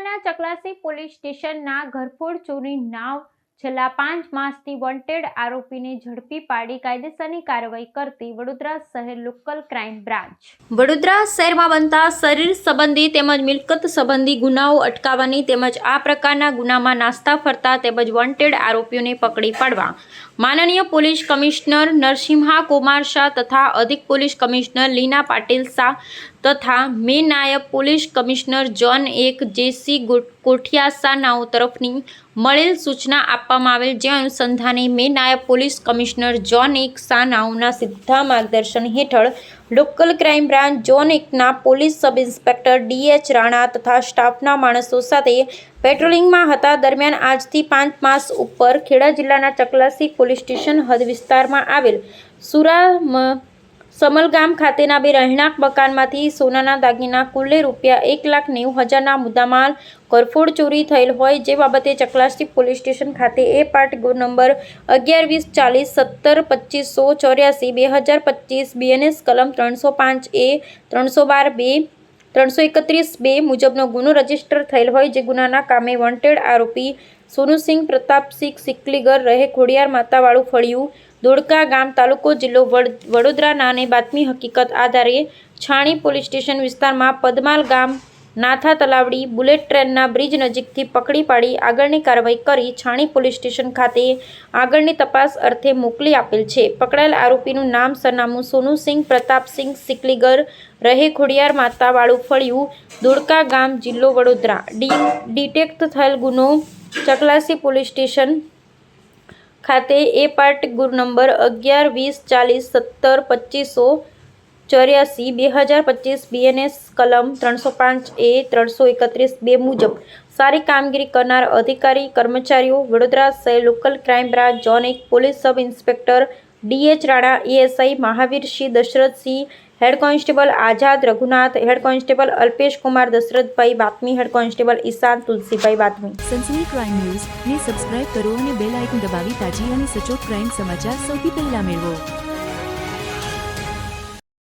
જિલ્લાના ચકલાસી પોલીસ સ્ટેશનના ઘરફોડ ચોરી નાવ છેલ્લા પાંચ માસથી વોન્ટેડ આરોપીને ઝડપી પાડી કાયદેસરની કાર્યવાહી કરતી વડોદરા શહેર લોકલ ક્રાઇમ બ્રાન્ચ. વડોદરા શહેરમાં બનતા શરીર સંબંધી તેમજ મિલકત સંબંધી ગુનાઓ અટકાવવાની તેમજ આ પ્રકારના ગુનામાં નાસ્તા ફરતા તેમજ વોન્ટેડ આરોપીઓને પકડી પાડવા માનનીય પોલીસ કમિશનર નરસિંહા કુમાર શાહ તથા અધિક પોલીસ કમિશનર લીના પાટીલ શાહ તથા મે નાયબ પોલીસ કમિશનર જોન એક જેસી ગો- કોઠિયા શાહ તરફની મળેલ સૂચના આપવામાં આવેલ જે અનુસંધાને મે નાયબ પોલીસ કમિશનર જોન એક સાનાઓના સીધા માર્ગદર્શન હેઠળ લોકલ ક્રાઇમ બ્રાન્ચ જોન એકના police sub inspector DH Rana તથા સ્ટાફના માણસો સાથે પેટ્રોલિંગમાં હતા. દરમિયાન આજથી પાંચ માસ ઉપર ખેડા જિલ્લાના ચકલાસી પોલીસ સ્ટેશન હદ વિસ્તારમાં આવેલ સુરામ સમલગામ ખાતેના બે રહેણાંક મકાનમાંથી સોનાના દાગીના કુલ્લે રૂપિયા એક લાખ નેવું હજારના મુદ્દામાલ કરફોડ ચોરી થયેલ હોય જે બાબતે ચકલાસ્ટી પોલીસ સ્ટેશન ખાતે એ પાર્ટ ગો નંબર અગિયાર વીસ ચાલીસ સત્તર પચીસો ચોર્યાસી બે હજાર પચીસ બીએનએસ કલમ ત્રણસો પાંચ એ ત્રણસો બાર બે ત્રણસો એકત્રીસ બે મુજબનો ગુનો રજિસ્ટર થયેલ હોય જે ગુનાના કામે વોન્ટેડ આરોપી સોનુસિંહ પ્રતાપસિંહ સિકલીગર રહે ખોડિયાર માતાવાળું ફળિયું દોડકા ગામ તાલુકો જિલ્લો વડ- વડોદરા નાને બાતમી હકીકત આધારે છાણી પોલીસ સ્ટેશન વિસ્તારમાં પદમાલ ગામ નાથા તલાવડી બુલેટ ટ્રેનના બ્રિજ નજીકથી પકડી પાડી આગળની કાર્યવાહી કરી છાણી પોલીસ સ્ટેશન ખાતે આગળની તપાસ અર્થે મોકલી આપેલ છે. પકડાયેલ આરોપીનું નામ, સરનામું સોનુસિંહ પ્રતાપસિંહ સિકલીગર રહે ખોડિયાર માતાવાળું ફળિયું ધોળકા ગામ જિલ્લો વડોદરા. ડી, ડિટેક્ટ થયેલ ગુનો ચકલાસી પોલીસ સ્ટેશન ખાતે એ પાર્ટ ગુરુ નંબર અગિયાર, વીસ, ચાલીસ, સત્તર, પચીસો, ચોર્યાસી, બે હજાર પચીસ બીએનએસ કલમ ત્રણસો પાંચ એ ત્રણસો એકત્રીસ બે મુજબ સારી કામગીરી કરનાર અધિકારી, કર્મચારીઓ, વડોદરા શહેર લોકલ ક્રાઇમ બ્રાન્ચ, ઝોન એક, police sub inspector DH Rana ASI Mahavirsinh Dashrathsinh head constable Azad Raghunath, head constable Alpesh Kumar Dashrathbhai બાતમી, હેડ કોન્સ્ટેબલ ઈશાન તુલસીભાઈ બાતમી. સનસની ક્રાઇમ ન્યૂઝ ને સબસ્ક્રાઇબ કરો અને બેલ આઇકન દબાવી તાજી અને સચોટ ક્રાઇમ સમાચાર સૌથી પહેલા મેળવો.